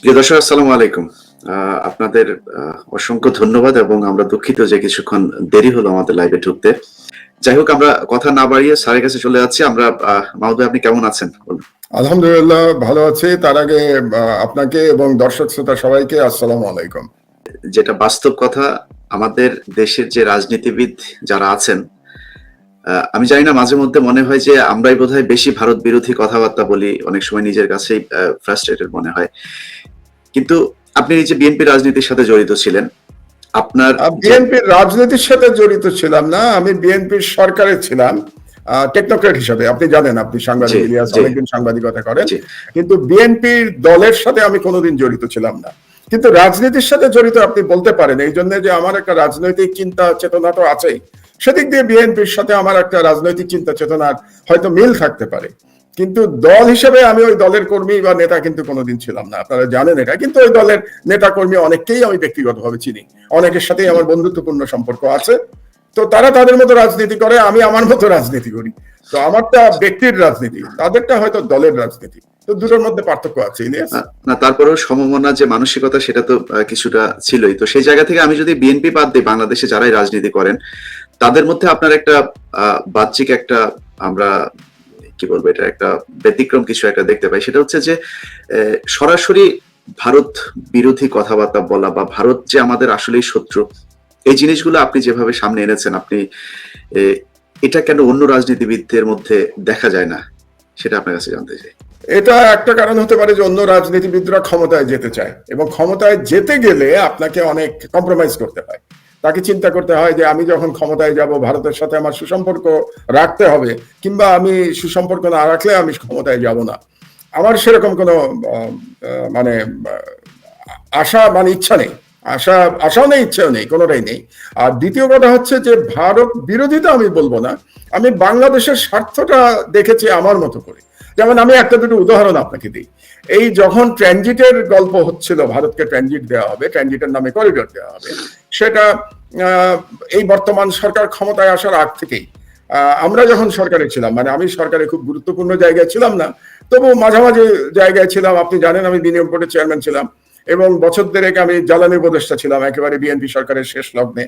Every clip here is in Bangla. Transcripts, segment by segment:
প্রিয় দর্শক আসসালামু আলাইকুম। আপনাদের অসংখ্য ধন্যবাদ এবং আমরা দুঃখিত যে কিছুক্ষণ দেরি হলো আমাদের লাইভে ঢুকতে। যাই হোক আমরা কথা না বাড়িয়ে স্যারের কাছে চলে যাচ্ছি। আমরা আহ, মাহমুদ আপনি কেমন আছেন। আলহামদুলিল্লাহ ভালো আছি। তার আগে আপনাকে এবং দর্শক শ্রোতা সবাইকে আসসালামু আলাইকুম। যেটা বাস্তব কথা আমাদের দেশের যে রাজনীতিবিদ যারা আছেন আমি জানি না মাঝে মধ্যে মনে হয় যে আমরাই বোধহয় বেশি ভারত বিরোধী কথাবার্তা বলি। অনেক সময় নিজের কাছেই ফ্রাস্ট্রেটেড মনে হয়। কিন্তু আপনি এই যে বিএনপি রাজনীতির সাথে জড়িত ছিলেন। আপনার বিএনপির রাজনীতির সাথে জড়িত ছিলাম না আমি বিএনপির সরকারে ছিলাম টেকনোক্রেট হিসাবে। আপনি জানেন আপনি সাংবাদিক ইলিয়াস অনেকদিন সাংবাদিকতা করেন। কিন্তু বিএনপির দলের সাথে আমি কোনোদিন জড়িত ছিলাম না। কিন্তু রাজনীতির সাথে জড়িত আপনি বলতে পারেন এই জন্য যে আমার একটা রাজনৈতিক চিন্তা চেতনা তো আছেই। সেদিক দিয়ে বিএনপির সাথে আমার একটা রাজনৈতিক চিন্তা চেতনার হয়তো মিল থাকতে পারে। কিন্তু দল হিসেবে আমি ওই দলের কর্মী বা নেতা কিন্তু কোনোদিন ছিলাম না। আপনারা জানেন এটা। কিন্তু ওই দলের নেতা কর্মী অনেককেই আমি ব্যক্তিগতভাবে চিনি। অনেকের সাথেই আমার বন্ধুত্বপূর্ণ সম্পর্ক আছে। তো তারা তাদের মতো রাজনীতি করে, আমি আমার মতো রাজনীতি করি। তো আমারটা ব্যক্তির রাজনীতি, তাদেরটা হয়তো দলের রাজনীতি। তো দুটোর মধ্যে পার্থক্য আছে না- তারপরেও সমমনা যে মানসিকতা, সেটা তো কিছুটা ছিলই। তো সেই জায়গা থেকে আমি যদি বিএনপি বাদ দিই, বাংলাদেশে যারাই রাজনীতি করেন, তাদের মধ্যে আপনার একটা বাহ্যিক একটা আমরা কি বলব, এটা একটা ব্যতিক্রম কিছু একটা দেখতে পাই। সেটা হচ্ছে যে সরাসরি ভারত বিরোধী কথাবার্তা বলা বা ভারত যে আমাদের আসলেই শত্রু, এই জিনিসগুলো আপনি যেভাবে সামনে এনেছেন, আপনি এটা কেন অন্য রাজনীতিবিদদের মধ্যে দেখা যায় না? সেটা আপনার কাছে জানতে চাই। এটা একটা কারণ হতে পারে যে, অন্য রাজনীতিবিদরা ক্ষমতায় যেতে চায় এবং ক্ষমতায় যেতে গেলে আপনাকে অনেক কম্প্রোমাইজ করতে হয়। তাকে চিন্তা করতে হয় যে আমি যখন ক্ষমতায় যাব, ভারতের সাথে আমার সুসম্পর্ক রাখতে হবে, কিংবা আমি সুসম্পর্ক না রাখলে আমি ক্ষমতায় যাব না। আমার সেরকম কোনো মানে আশা মানে ইচ্ছা নেই। আশা, আশাও নেই, ইচ্ছাও নেই, কোনোটাই নেই। আর দ্বিতীয় কথা হচ্ছে যে, ভারত বিরোধিতা আমি বলব না। আমি বাংলাদেশের স্বার্থটা দেখেছি আমার মতো করে। যেমন আমি একটা দুটো উদাহরণ আপনাকে দিই। এই যখন ট্রানজিটের গল্প হচ্ছিল, ভারতকে ট্রানজিট দেওয়া হবে ট্রানজিটের নামে করিডোর দেওয়া হবে, সেটা এই বর্তমান সরকার ক্ষমতায় আসার আগ থেকেই। আমরা যখন সরকারে ছিলাম মানে আমি সরকারে খুব গুরুত্বপূর্ণ জায়গায় ছিলাম না, তবু মাঝামাঝি জায়গায় ছিলাম, আপনি জানেন আমি বিনিয়োগ বোর্ডের চেয়ারম্যান ছিলাম এবং বছর দেড়েক আমি জ্বালানি উপদেষ্টা ছিলাম, একেবারে বিএনপি সরকারের শেষ লগ্নে।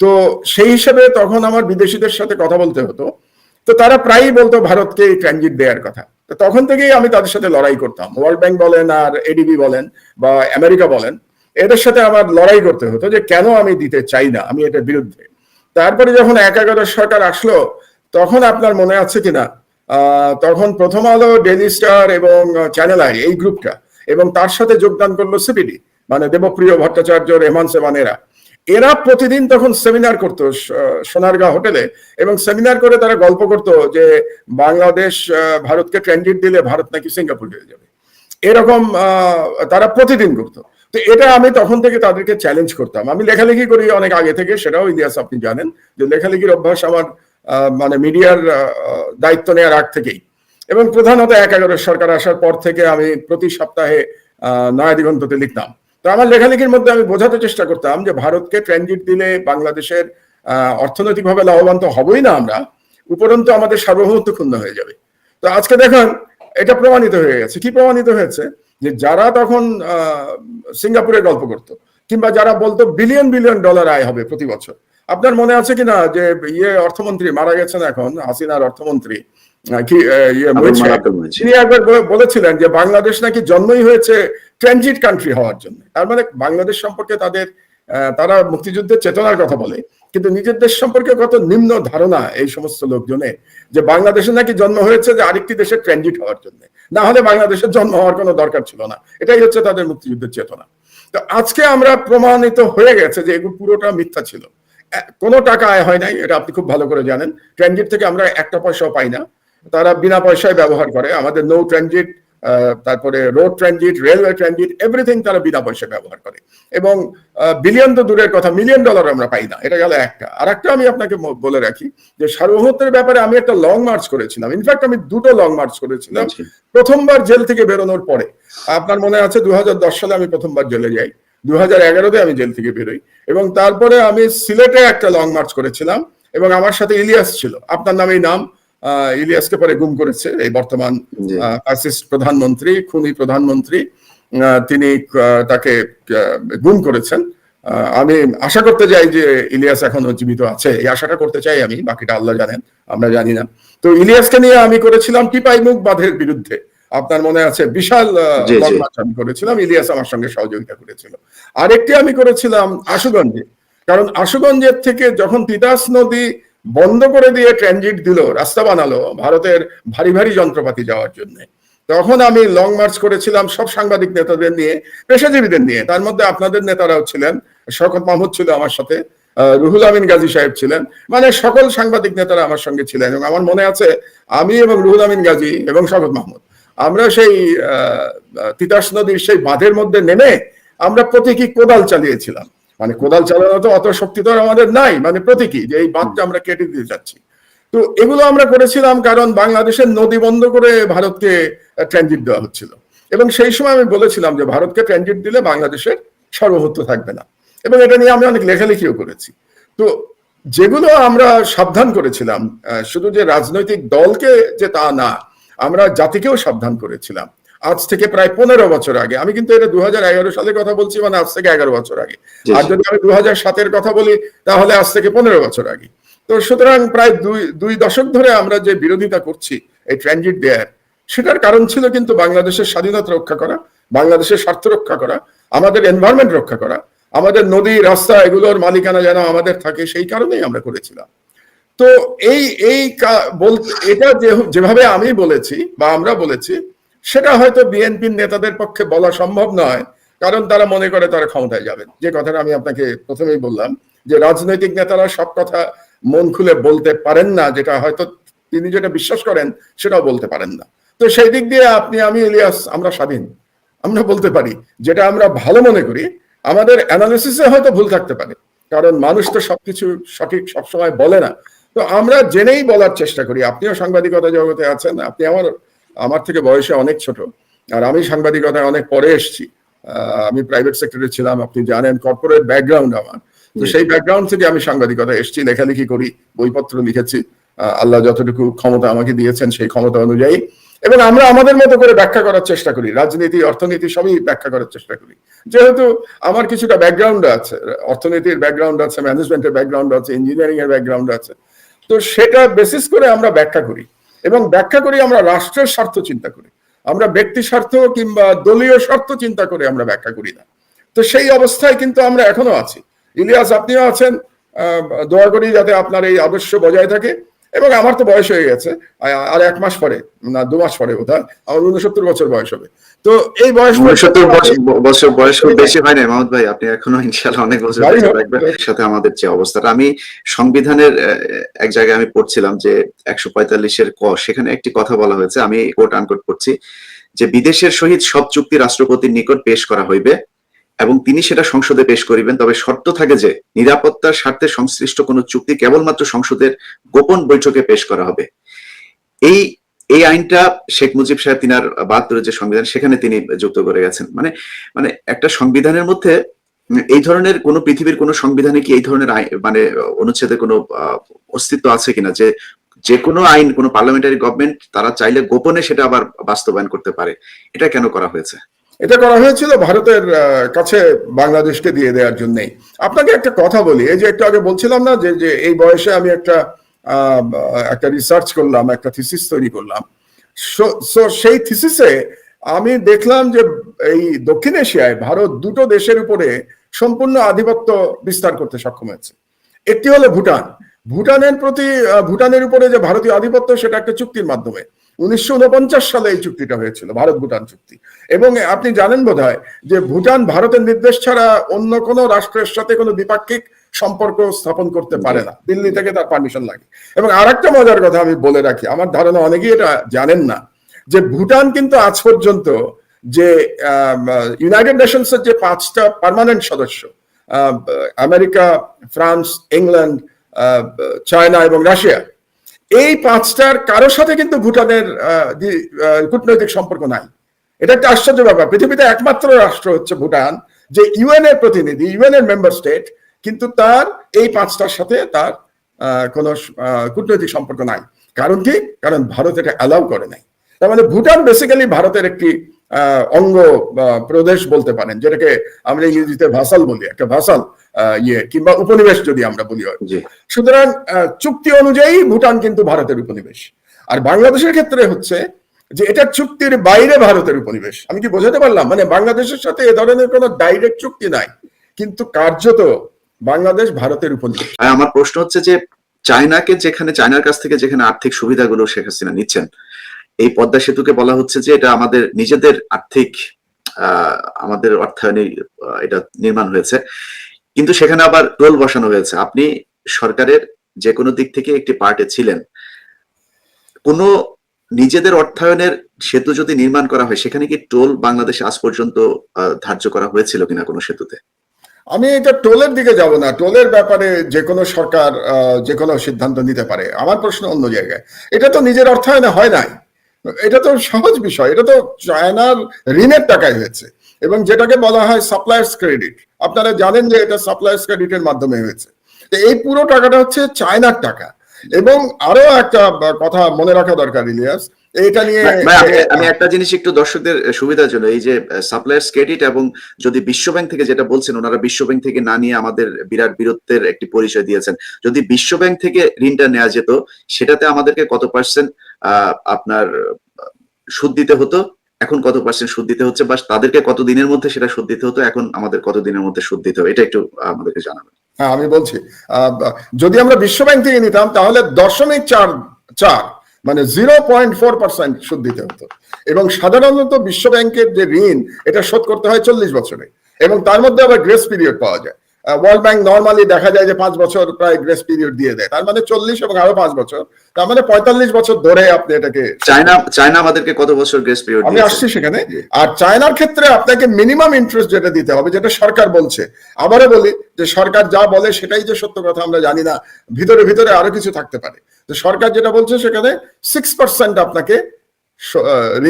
তো সেই হিসেবে তখন আমার বিদেশিদের সাথে কথা বলতে হতো। তো তারা প্রায়ই বলতো, ভারতকে এই ট্রানজিট দেওয়ার কথা। তখন থেকেই আমি তাদের সাথে লড়াই করতাম। ওয়ার্ল্ড ব্যাংক বলেন আর এডিবি বলেন বা আমেরিকা বলেন। এদের সাথে আমার লড়াই করতে হতো যে কেন আমি দিতে চাই না, আমি এটার বিরুদ্ধে। তারপরে যখন এক এগারো সরকার আসলো, তখন আপনার মনে আছে কিনা? তখন প্রথম আলো ডেলি স্টার এবং চ্যানেল আই এই গ্রুপটা এবং তার সাথে যোগদান করল সিপিডি মানে দেবপ্রিয় ভট্টাচার্য, রেহমান সেবানেরা। এরা প্রতিদিন তখন সেমিনার করতো সোনারগাঁ হোটেলে এবং সেমিনার করে তারা গল্প করতো যে বাংলাদেশ ভারতকে ট্রানজিট দিলে ভারত নাকি সিঙ্গাপুর হয়ে যাবে। এরকম তারা প্রতিদিন করতো। তো এটা আমি তখন থেকে তাদেরকে চ্যালেঞ্জ করতাম। আমি লেখালেখি করি অনেক আগে থেকে, সেটাও ইতিহাস আপনি জানেন যে লেখালেখির অভ্যাস আমার মানে মিডিয়ার দায়িত্ব নেওয়ার আগ থেকেই। এবং প্রধানত এক এগারো সরকার আসার পর থেকে আমি প্রতি সপ্তাহে নয়া দিগন্ততে লিখতাম। তো আমার লেখালেখির মধ্যে আমি বোঝাতে চেষ্টা করতাম যে ভারতকে ট্রানজিট দিলে বাংলাদেশের অর্থনৈতিকভাবে লাভবান তো হবই না আমরা, উপরন্তু আমাদের সার্বভৌমত্ব ক্ষুণ্ণ হয়ে যাবে। তো আজকে দেখুন, এটা প্রমাণিত হয়ে গেছে। কি প্রমাণিত হয়েছে? যে যারা তখন সিঙ্গাপুরে গল্প করত কিংবা যারা বলতো বিলিয়ন বিলিয়ন ডলার আয় হবে প্রতি বছর। আপনার মনে আছে কিনা যে ইয়ে অর্থমন্ত্রী মারা গেছেন এখন হাসিনার অর্থমন্ত্রী ইয়ে। তিনি একবার বলেছিলেন যে বাংলাদেশ নাকি জন্মই হয়েছে ট্রানজিট কান্ট্রি হওয়ার জন্য। তার মানে বাংলাদেশ সম্পর্কে তাদের তারা মুক্তিযুদ্ধের চেতনার কথা বলে। কিন্তু নিজের দেশ সম্পর্কে কত নিম্ন ধারণা এই সমস্ত লোকজনের? যে বাংলাদেশে নাকি জন্ম হয়েছে যে আরেকটি দেশের ট্রানজিট হওয়ার জন্য। না হলে বাংলাদেশের জন্ম হওয়ার কোনো দরকার ছিল না। এটাই হচ্ছে তাদের মুক্তিযুদ্ধের চেতনা। তো আজকে আমরা প্রমাণিত হয়ে গেছে যে এগুলো পুরোটা মিথ্যা ছিল। কোনো টাকা আয় হয় নাই, এটা আপনি খুব ভালো করে জানেন। ট্রানজিট থেকে আমরা একটা পয়সাও পাই না। তারা বিনা পয়সায় ব্যবহার করে। আমাদের নৌ ট্রানজিট তারপরে road transit railway transit everything তারা বিনা পয়সায় ব্যবহার করে। এবং বিলিয়ন তো দূরের কথা মিলিয়ন ডলার আমরা পাই না। এটা গেল একটা। আর একটা আমি আপনাকে বলে রাখি যে সার্বভৌমত্বের ব্যাপারে আমি একটা লং মার্চ করেছিলাম। ইনফ্যাক্ট আমি দুটো লং মার্চ করেছিলাম। প্রথমবার জেল থেকে বেরোনোর পরে। আপনার মনে আছে দু হাজার দশ সালে আমি প্রথমবার জেলে যাই। দু হাজার এগারোতে আমি জেল থেকে বেরোই। এবং তারপরে আমি সিলেটে একটা লং মার্চ করেছিলাম। এবং আমার সাথে ইলিয়াস ছিল। আপনার নামেই নাম? ইলিয়াসকে পরে গুম করেছে। এই বর্তমান প্রধানমন্ত্রী খুনি প্রধানমন্ত্রী তিনি তাকে গুম করেছেন। আমি আশা করতে চাই যে ইলিয়াস এখনও জীবিত আছে। এই আশাটা করতে চাই আমি বাকিটা আল্লাহ জানেন আমরা জানি না। তো ইলিয়াসকে নিয়ে আমি করেছিলাম টিপাই মুখ বাঁধের বিরুদ্ধে। আপনার মনে আছে বিশাল আমি করেছিলাম ইলিয়াস আমার সঙ্গে সহযোগিতা করেছিল। আরেকটি আমি করেছিলাম আশুগঞ্জে। কারণ আশুগঞ্জের থেকে যখন তিতাস নদী বন্ধ করে দিয়ে ট্রানজিট দিল, রাস্তা বানালো ভারতের ভারী ভারী যন্ত্রপাতি যাওয়ার জন্য। তখন আমি লং মার্চ করেছিলাম সব সাংবাদিক নেতাদের নিয়ে, পেশাজীবীদের নিয়ে। তার মধ্যে আপনাদের নেতারাও ছিলেন, শওকত মাহমুদ ছিল আমার সাথে রুহুল আমিন গাজী সাহেব ছিলেন। মানে সকল সাংবাদিক নেতারা আমার সঙ্গে ছিলেন এবং আমার মনে আছে আমি এবং রুহুল আমিন গাজী এবং শওকত মাহমুদ, আমরা সেই তিতাস নদীর সেই বাঁধের মধ্যে নেমে আমরা প্রতীকী কোদাল চালিয়েছিলাম। মানে কোদাল চালানো তো অত শক্তি তো আমাদের নাই মানে প্রতীকী যে এই বাঁধটা আমরা কেটে দিতে যাচ্ছি তো এগুলো আমরা করেছিলাম কারণ বাংলাদেশের নদী বন্ধ করে ভারতকে ট্রানজিট দেওয়া হচ্ছিল। এবং সেই সময় আমি বলেছিলাম যে ভারতকে ট্রানজিট দিলে বাংলাদেশের সার্বভৌমত্ব থাকবে না। এবং এটা নিয়ে আমি অনেক লেখালেখিও করেছি। তো যেগুলো আমরা সাবধান করেছিলাম শুধু যে রাজনৈতিক দলকে যে তা না আমরা জাতিকেও সাবধান করেছিলাম। আজ থেকে প্রায় পনেরো বছর আগে। আমি কিন্তু এটা দু হাজার এগারো সালের কথা বলছি মানে আজ থেকে এগারো বছর আগে। আর যদি আমি দু সাতের কথা বলি তাহলে আজ থেকে পনেরো বছর আগে। তো সুতরাং প্রায় দুই দুই দশক ধরে আমরা যে বিরোধিতা করছি এই ট্রানজিট দেয়ার সেটার কারণ ছিল কিন্তু বাংলাদেশের স্বাধীনতা রক্ষা করা বাংলাদেশের স্বার্থ রক্ষা করা আমাদের এনভায়রনমেন্ট রক্ষা করা আমাদের নদী রাস্তা এগুলোর মালিকানা যেন আমাদের থাকে সেই কারণেই আমরা করেছিলাম। তো এই এই বলতে এটা যে- যেভাবে আমি বলেছি বা আমরা বলেছি সেটা হয়তো বিএনপির নেতাদের পক্ষে বলা সম্ভব নয়, কারণ তারা মনে করে তারা ক্ষমতায় যাবেন। যে কথাটা আমি আপনাকে প্রথমেই বললাম, যে রাজনৈতিক নেতারা সব কথা মন খুলে বলতে পারেন না, যেটা হয়তো তিনি যেটা বিশ্বাস করেন, সেটাও বলতে পারেন না। তো সেই দিক দিয়ে আপনি, আমি, ইলিয়াস, আমরা স্বাধীন। আমরা বলতে পারি, যেটা আমরা ভালো মনে করি, আমাদের অ্যানালিসিসে হয়তো ভুল থাকতে পারে, কারণ মানুষ তো সবকিছু সঠিক সবসময় বলে না। তো আমরা জেনেই বলার চেষ্টা করি। আপনিও সাংবাদিকতা জগতে আছেন, আপনি আমার আমার থেকে বয়সে অনেক ছোট। আর আমি সাংবাদিকতায় অনেক পরে এসেছি। আহ, আমি প্রাইভেট সেক্টরে ছিলাম আপনি জানেন কর্পোরেট ব্যাকগ্রাউন্ড আমার। তো সেই ব্যাকগ্রাউন্ড থেকে আমি সাংবাদিকতা এসেছি লেখালেখি করি বইপত্র লিখেছি। আল্লাহ যতটুকু ক্ষমতা আমাকে দিয়েছেন সেই ক্ষমতা অনুযায়ী। এবং আমরা আমাদের মতো করে ব্যাখ্যা করার চেষ্টা করি রাজনীতি অর্থনীতি সবই ব্যাখ্যা করার চেষ্টা করি। যেহেতু আমার কিছুটা ব্যাকগ্রাউন্ড আছে অর্থনীতির ব্যাকগ্রাউন্ড আছে ম্যানেজমেন্টের ব্যাকগ্রাউন্ড আছে ইঞ্জিনিয়ারিং এর ব্যাকগ্রাউন্ড আছে। তো সেটা বেসিস করে আমরা ব্যাখ্যা করি। এবং ব্যাখ্যা করি আমরা রাষ্ট্রের স্বার্থ চিন্তা করি। আমরা ব্যক্তি স্বার্থ কিংবা দলীয় স্বার্থ চিন্তা করে আমরা ব্যাখ্যা করি না। তো সেই অবস্থায় কিন্তু আমরা এখনও আছি। ইলিয়াস, আপনিও আছেন। দোয়া করি যাতে আপনার এই আদর্শ বজায় থাকে। এবং আমার তো বয়স হয়ে গেছে আর এক মাস পরে না দু মাস পরে বোধ হয় আমার উনসত্তর বছর বয়স হবে তো এই বয়স উনসত্তর বছর বয়স খুব বেশি হয় না মাহমুদ ভাই আপনি এখনও ইনশাল্লাহ অনেক বছর। থাকবেন সাথে আমাদের যে অবস্থাটা আমি সংবিধানের এক জায়গায় আমি পড়ছিলাম যে একশো পঁয়তাল্লিশের ক সেখানে একটি কথা বলা হয়েছে আমি কোট আনকোট করছি যে বিদেশের সহিত সব চুক্তি রাষ্ট্রপতির নিকট পেশ করা হইবে এবং তিনি সেটা সংসদে পেশ করিবেন। তবে শর্ত থাকে যে, নিরাপত্তার স্বার্থে সংশ্লিষ্ট কোনো চুক্তি কেবলমাত্র সংসদের গোপন বৈঠকে পেশ করা হবে। এই এই আইনটা শেখ মুজিব সাহেব, তিনার বাহাত্তরের যে সংবিধান, সেখানে তিনি যুক্ত করে গেছেন। মানে মানে একটা সংবিধানের মধ্যে এই ধরনের কোন পৃথিবীর কোন সংবিধানে কি এই ধরনের মানে অনুচ্ছেদের কোনো অস্তিত্ব আছে কিনা? যে যে কোনো আইন, কোনো পার্লামেন্টারি গভর্নমেন্ট তারা চাইলে গোপনে সেটা আবার বাস্তবায়ন করতে পারে। এটা কেন করা হয়েছে? এটা করা হয়েছিল ভারতের কাছে বাংলাদেশকে দিয়ে দেওয়ার জন্যই। আপনাকে একটা কথা বলি, এই যে একটু আগে বলছিলাম না যে যে এই বয়সে আমি একটা একটা রিসার্চ করলাম, একটা থিসিস তৈরি করলাম। সো সেই থিসিসে আমি দেখলাম যে এই দক্ষিণ এশিয়ায় ভারত দুটো দেশের উপরে সম্পূর্ণ আধিপত্য বিস্তার করতে সক্ষম হয়েছে। একটি হলো ভুটান। ভুটানের প্রতি ভুটানের উপরে যে ভারতীয় আধিপত্য, সেটা একটা চুক্তির মাধ্যমে। উনিশশো সালে এই চুক্তিটা হয়েছিল, ভারত ভুটান চুক্তি। এবং আপনি জানেন বোধহয় যে ভুটান ভারতের নির্দেশ ছাড়া অন্য কোনো রাষ্ট্রের সাথে কোনো দ্বিপাক্ষিক সম্পর্ক স্থাপন করতে পারে না। দিল্লি থেকে তার পারমিশন লাগে। এবং আর একটা মজার কথা আমি বলে রাখি, আমার ধারণা অনেকেই এটা জানেন না, যে ভুটান কিন্তু আজ পর্যন্ত যে ইউনাইটেড নেশনসের যে পাঁচটা পার্মানেন্ট সদস্য আমেরিকা, ফ্রান্স, ইংল্যান্ড চায়না এবং রাশিয়া এই পাঁচটার কারোর সাথে কিন্তু ভুটানের কূটনৈতিক সম্পর্ক নাই। এটা একটা আশ্চর্য ব্যাপার। পৃথিবীতে একমাত্র রাষ্ট্র হচ্ছে ভুটান, যে ইউএন এর প্রতিনিধি ইউএন এর মেম্বার স্টেট, কিন্তু তার এই পাঁচটার সাথে তার কোনো কূটনৈতিক সম্পর্ক নাই। কারণ কি? কারণ ভারত এটা অ্যালাউ করে নাই। তার মানে ভুটান বেসিক্যালি ভারতের একটি অঙ্গ প্রদেশ বলতে পারেন যেটাকে আমরা ইংরেজিতে ভাসাল বলি একটা ভাসাল ইয়ে কিংবা উপনিবেশ যদি আমরা বলি সুতরাং চুক্তি অনুযায়ী ভুটান কিন্তু ভারতের উপনিবেশ। আর বাংলাদেশের ক্ষেত্রে হচ্ছে যে এটা চুক্তির বাইরে ভারতের উপনিবেশ। আমি কি বোঝাতে পারলাম? মানে বাংলাদেশের সাথে এ ধরনের কোনো ডাইরেক্ট চুক্তি নাই কিন্তু কার্যত বাংলাদেশ ভারতের উপনিবেশ। আমার প্রশ্ন হচ্ছে যে চায়নাকে যেখানে চায়নার কাছ থেকে যেখানে আর্থিক সুবিধাগুলো শেখ হাসিনা নিচ্ছেন এই পদ্মা সেতুকে বলা হচ্ছে যে এটা আমাদের নিজেদের আর্থিক আমাদের অর্থায়নে এটা নির্মাণ হয়েছে। কিন্তু সেখানে আবার টোল বসানো হয়েছে। আপনি সরকারের যে কোনো দিক থেকে একটি পার্টে ছিলেন। কোনো নিজেদের অর্থায়নের সেতু যদি নির্মাণ করা হয়, সেখানে কি টোল বাংলাদেশে আজ পর্যন্ত ধার্য করা হয়েছিল কিনা কোনো সেতুতে? আমি এটা টোলের দিকে যাব না। টোলের ব্যাপারে যে কোনো সরকার যে কোনো সিদ্ধান্ত নিতে পারে। আমার প্রশ্ন অন্য জায়গায়। এটা তো নিজের অর্থায়নে হয় নাই। এটা তো সহজ বিষয়, এটা তো চায়নার ঋণের টাকায় হয়েছে। এবং যেটাকে বলা হয় সাপ্লায়ার্স ক্রেডিট আপনারা জানেন যে এটা সাপ্লায়ার্স ক্রেডিটের মাধ্যমে হয়েছে। তো এই পুরো টাকাটা হচ্ছে চায়নার টাকা। এবং আরও একটা কথা মনে রাখা দরকার, ইলিয়াস এটা নিয়ে আমি একটা জিনিস একটু দর্শকদের সুবিধার জন্য এই যে সাপ্লায়ার্স ক্রেডিট এবং যদি বিশ্বব্যাংক থেকে যেটা বলছেন ওনারা বিশ্বব্যাংক থেকে না নিয়ে আমাদের বিরাট বীরত্বের একটি পরিচয় দিয়েছেন। যদি বিশ্বব্যাংক থেকে ঋণটা নেওয়া যেত সেটাতে আমাদেরকে কত পার্সেন্ট আপনার সুদ দিতে হতো? এখন কত পার্সেন্ট সুদ দিতে হচ্ছে? বা তাদেরকে কত দিনের মধ্যে সেটা সুদ দিতে হতো? এখন আমাদের কত দিনের মধ্যে সুদ দিতে হবে? এটা একটু আমাদেরকে জানাবেন। হ্যাঁ আমি বলছি যদি আমরা বিশ্বব্যাংক থেকে নিতাম তাহলে দশমিক চার চার মানে জিরো পয়েন্ট ফোর পার্সেন্ট সুদ দিতে হতো। এবং সাধারণত বিশ্ব ব্যাংকের যে ঋণ, এটা শোধ করতে হয় চল্লিশ বছরে। এবং তার মধ্যে আবার গ্রেস পিরিয়ড পাওয়া যায়। ওয়ার্ল্ড ব্যাংক নর্মালি দেখা যায় যে পাঁচ বছর প্রায় গ্রেস পিরিয়ড দিয়ে দেয়। তার মানে চল্লিশ এবং আরও পাঁচ বছর। তার মানে পঁয়তাল্লিশ বছর ধরে আপনি এটাকে চায়না চায়না আমাদেরকে কত বছর গ্রেস পিরিয়ড আমি আসছি সেখানে। আর চায়নার ক্ষেত্রে আপনাকে মিনিমাম ইন্টারেস্ট যেটা দিতে হবে যেটা সরকার বলছে। আবারও বলি যে সরকার যা বলে সেটাই যে সত্য কথা আমরা জানি না। ভিতরে ভিতরে আরও কিছু থাকতে পারে। তো সরকার যেটা বলছে সেখানে সিক্স পার্সেন্ট আপনাকে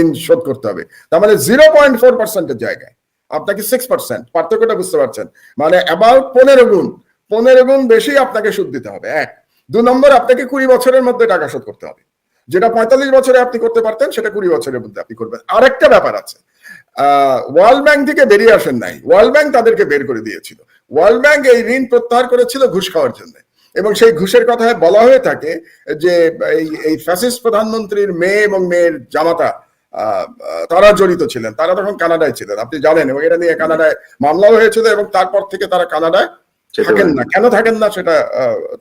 ঋণ শোধ করতে হবে। তার মানে জিরো পয়েন্ট ফোর পার্সেন্টের জায়গায়। আপনাকে সিক্স পার্সেন্ট পার্থক্যটা বুঝতে পারছেন? মানে অ্যাবাউট পনেরো গুণ পনেরো গুণ বেশি আপনাকে সুদ দিতে হবে, এক। দু নম্বর, আপনাকে কুড়ি বছরের মধ্যে টাকা শোধ করতে হবে। যেটা পঁয়তাল্লিশ বছরে আপনি করতে পারতেন, সেটা কুড়ি বছরের মধ্যে আপনি করবেন। আরেকটা ব্যাপার আছে ওয়ার্ল্ড ব্যাংক থেকে বেরিয়ে আসেন নাই। ওয়ার্ল্ড ব্যাংক তাদেরকে বের করে দিয়েছিল। ওয়ার্ল্ড ব্যাংক এই ঋণ প্রত্যাহার করেছিল ঘুষ খাওয়ার জন্য। এবং সেই ঘুষের কথায় বলা হয়ে থাকে যে, এই ফ্যাসিস্ট প্রধানমন্ত্রীর মেয়ে এবং মেয়ের জামাতা তারা জড়িত ছিলেন। তারা তখন কানাডায় ছিলেন। আপনি জানেন এবং এটা নিয়ে কানাডায় মামলাও হয়েছিল এবং তারপর থেকে তারা কানাডায় থাকেন না। কেন থাকেন না সেটা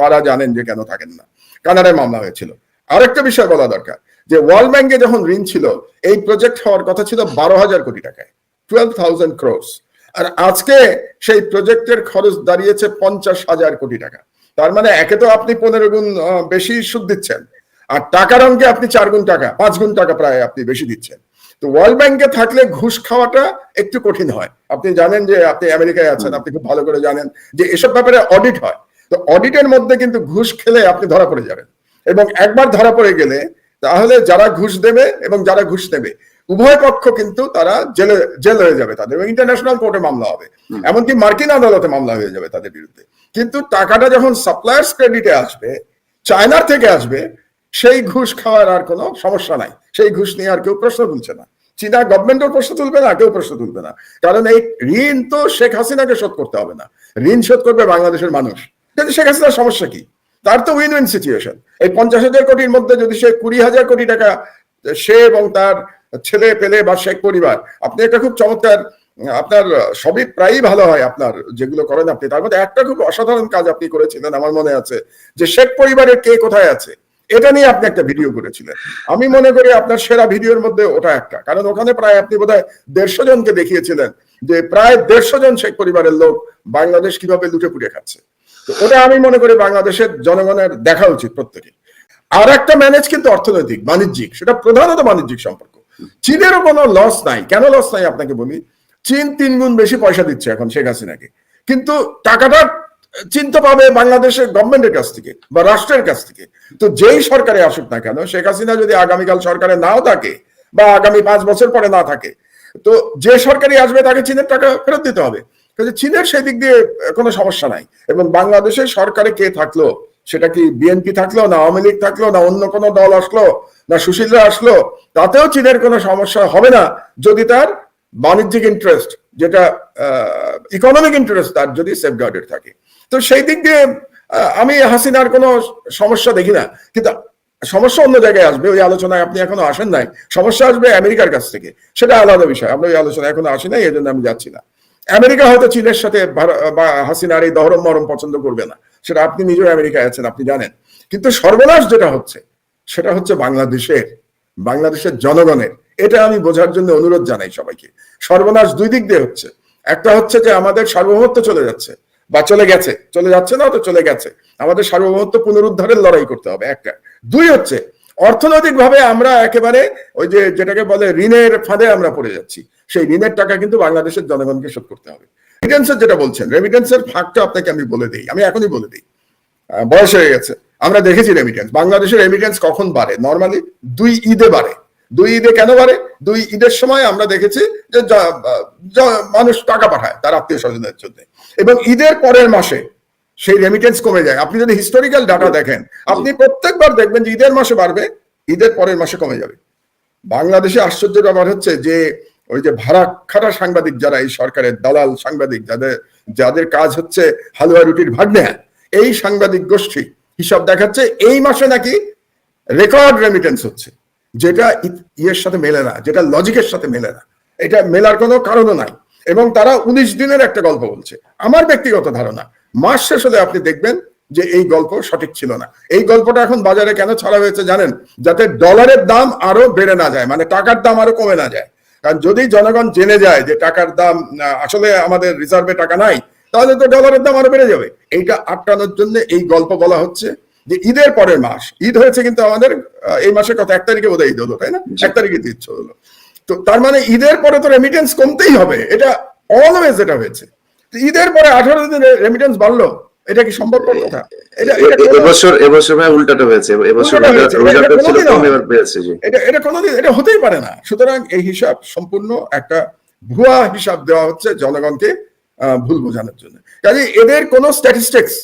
তারা জানেন যে কেন থাকেন না। কানাডায় মামলা হয়েছিল। আরেকটা বিষয় বলা দরকার যে ওয়ার্ল্ড ব্যাংকে যখন ঋণ ছিল এই প্রজেক্ট হওয়ার কথা ছিল বারো হাজার কোটি টাকায় টুয়েলভ থাউজেন্ড ক্রোস আর আজকে সেই প্রজেক্টের খরচ দাঁড়িয়েছে পঞ্চাশ হাজার কোটি টাকা। তার মানে একে তো আপনি পনেরো গুণ বেশি সুদ দিচ্ছেন। আর টাকার অঙ্কে আপনি চার গুণ টাকা পাঁচ গুণ টাকা প্রায় আপনি বেশি দিচ্ছেন। তো ওয়ার্ল্ড ব্যাংকে থাকলে ঘুষ খাওয়াটা একটু কঠিন হয়। আপনি জানেন যে আপনি আমেরিকায় আছেন আপনি খুব ভালো করে জানেন যে এসব ব্যাপারে অডিট হয়। তো অডিটের মধ্যে কিন্তু ঘুষ খেলে আপনি ধরা পড়ে যাবেন। এবং একবার ধরা পড়ে গেলে তাহলে যারা ঘুষ দেবে এবং যারা ঘুষ নেবে উভয় পক্ষ কিন্তু তারা জেলে জেল হয়ে যাবে তাদের। এবং ইন্টারন্যাশনাল কোর্টে মামলা হবে। এমনকি মার্কিন আদালতে মামলা হয়ে যাবে তাদের বিরুদ্ধে। কিন্তু টাকাটা যখন সাপ্লায়ার্স ক্রেডিটে আসবে চায়নার থেকে আসবে সেই ঘুষ খাওয়ার আর কোনো সমস্যা নাই। সেই ঘুষ নিয়ে আর কেউ প্রশ্ন তুলছে না। চীনা গভর্নমেন্টও প্রশ্ন তুলবে না, কেউ প্রশ্ন তুলবে না। কারণ এই ঋণ তো শেখ হাসিনাকে শোধ করতে হবে না। ঋণ শোধ করবে বাংলাদেশের মানুষ। কিন্তু শেখ হাসিনার সমস্যা কি? তার তো উইন উইন সিচুয়েশন এই পঞ্চাশ হাজার কোটির মধ্যে যদি সে কুড়ি হাজার কোটি টাকা সে এবং তার ছেলে, পেলে বা শেখ পরিবার, আপনি একটা খুব চমৎকার, আপনার সবই প্রায়ই ভালো হয় আপনার যেগুলো করেন আপনি। তার মধ্যে একটা খুব অসাধারণ কাজ আপনি করেছিলেন, আমার মনে আছে। যে শেখ পরিবারের কে কোথায় আছে? এটা নিয়ে আপনি একটা ভিডিও করেছিলেন। আমি মনে করি আপনার সেরা ভিডিওর মধ্যে ওটা একটা। কারণ ওখানে প্রায় আপনি বোধহয় দেড়শো জনকে দেখিয়েছিলেন যে প্রায় দেড়শো জন শেখ পরিবারের লোক বাংলাদেশ কীভাবে লুটে পুটে খাচ্ছে। তো ওটা আমি মনে করি বাংলাদেশের জনগণের দেখা উচিত প্রত্যেকে। আর একটা ম্যানেজ কিন্তু অর্থনৈতিক, বাণিজ্যিক, সেটা প্রধানত বাণিজ্যিক সম্পর্ক। চীনেরও কোনো লস নাই। কেন লস নাই আপনাকে বলি? চীন তিন গুণ বেশি পয়সা দিচ্ছে এখন শেখ হাসিনাকে। কিন্তু টাকাটা চীন তো পাবে বাংলাদেশের গভর্নমেন্টের কাছ থেকে বা রাষ্ট্রের কাছ থেকে। তো যেই সরকারে আসুক না কেন, শেখ হাসিনা যদি আগামীকাল সরকারে নাও থাকে বা আগামী পাঁচ বছর পরে না থাকে, তো যে সরকারি আসবে তাকে চীনের টাকা ফেরত দিতে হবে। কিন্তু চীনের সেই দিক দিয়ে কোনো সমস্যা নাই। এবং বাংলাদেশের সরকারে কে থাকল, সেটা কি বিএনপি থাকল, না আওয়ামী লীগ থাকল, না অন্য কোনো দল আসলো, না সুশীলরা আসলো, তাতেও চীনের কোনো সমস্যা হবে না। যদি তার বাণিজ্যিক ইন্টারেস্ট যেটা ইকোনমিক ইন্টারেস্ট তার যদি সেফগার্ডেড থাকে। তো সেই দিক দিয়ে আমি হাসিনার কোনো সমস্যা দেখি না। কিন্তু সমস্যা অন্য জায়গায় আসবে, ওই আলোচনায় আপনি এখনও আসেন নাই। সমস্যা আসবে আমেরিকার কাছ থেকে। সেটা আলাদা বিষয়, আমরা ওই আলোচনায় এখনও আসি নাই এই জন্য আমি যাচ্ছি না। আমেরিকা হয়তো চীনের সাথে হাসিনার এই দহরম মরম পছন্দ করবে না। সেটা আপনি নিজেও আমেরিকায় আছেন, আপনি জানেন। কিন্তু সর্বনাশ যেটা হচ্ছে, সেটা হচ্ছে বাংলাদেশের বাংলাদেশের জনগণের। এটা আমি বোঝার জন্য অনুরোধ জানাই সবাইকে। সর্বনাশ দুই দিক দিয়ে হচ্ছে। একটা হচ্ছে যে আমাদের সার্বভৌমত্ব চলে যাচ্ছে। বা চলে গেছে, চলে যাচ্ছে না তো চলে গেছে। আমাদের সার্বভৌমত্ব পুনরুদ্ধারের লড়াই করতে হবে একটা। দুই হচ্ছে অর্থনৈতিক ভাবে আমরা একেবারে ওই যে যেটাকে বলে ঋণের ফাঁদে আমরা পড়ে যাচ্ছি। সেই ঋণের টাকা কিন্তু বাংলাদেশের জনগণকে শোধ করতে হবে। রেমিটেন্সের যেটা বলছেন রেমিটেন্সের ফাঁকটা আপনাকে আমি বলে দিই, আমি এখনই বলে দিই। বয়স হয়ে গেছে, আমরা দেখেছি রেমিটেন্স বাংলাদেশের রেমিটেন্স কখন বাড়ে? নর্মালি দুই ঈদে বাড়ে। দুই ঈদে কেন বাড়ে? দুই ঈদের সময় আমরা দেখেছি যে মানুষ টাকা পাঠায় তার আত্মীয় স্বজনের জন্য। এবং ঈদের পরের মাসে সেই রেমিটেন্স কমে যায়। আপনি যদি হিস্টোরিক্যাল ডাটা দেখেন, আপনি প্রত্যেকবার দেখবেন যে ঈদের মাসে বাড়বে, ঈদের পরের মাসে কমে যাবে। বাংলাদেশে আশ্চর্যের ব্যাপার হচ্ছে যে, ওই যে ভাড়া খাটা সাংবাদিক যারা, এই সরকারের দালাল সাংবাদিক, যাদের যাদের কাজ হচ্ছে হালুয়া রুটির ভাগ নেয়া এই সাংবাদিক গোষ্ঠী হিসাব দেখাচ্ছে এই মাসে নাকি রেকর্ড রেমিটেন্স হচ্ছে। যেটা ইয়ের সাথে মেলে না, যেটা লজিকের সাথে মেলে না। এটা মেলার কোনো কারণও নাই। এবং তারা উনিশ দিনের একটা গল্প বলছে। আমার ব্যক্তিগত ধারণা মাস শেষ হলে আপনি দেখবেন যে এই গল্প সঠিক ছিল না। এই গল্পটা এখন বাজারে কেন ছাড়া হয়েছে জানেন? যাতে ডলারের দাম আরও বেড়ে না যায় মানে টাকার দাম আরও কমে না যায়। কারণ যদি জনগণ জেনে যায় যে টাকার দাম আসলে আমাদের রিজার্ভে টাকা নাই তাহলে তো ডলারের দাম আরও বেড়ে যাবে। এইটা আটকানোর জন্য এই গল্প বলা হচ্ছে যে ঈদের পরের মাস ঈদ হয়েছে কিন্তু আমাদের এই মাসের কথা এক তারিখে বোধহয় ঈদ হলো তাই না? এক তারিখে ঈদ হলো। তো তার মানে ঈদের পরে তো রেমিটেন্স কমতেই হবে। এটা অলওয়েজ এটা হয়েছে। ঈদের পরে আঠারো দিনে রেমিটেন্স বাড়লো এটা কি সম্ভব কথা? এটা এবছর এবছর ভাই উল্টাটা হয়েছে। এবছর উল্টাটা এটা- এটা ছিল কোনোদিনও কম এবার বেড়েছে এটা এটা কোনোদিন এটা হতেই পারে না। সুতরাং এই হিসাব সম্পূর্ণ একটা ভুয়া হিসাব দেওয়া হচ্ছে জনগণকে ভুল বোঝানোর জন্য। কাজে এদের কোনো স্ট্যাটিস্টিক্স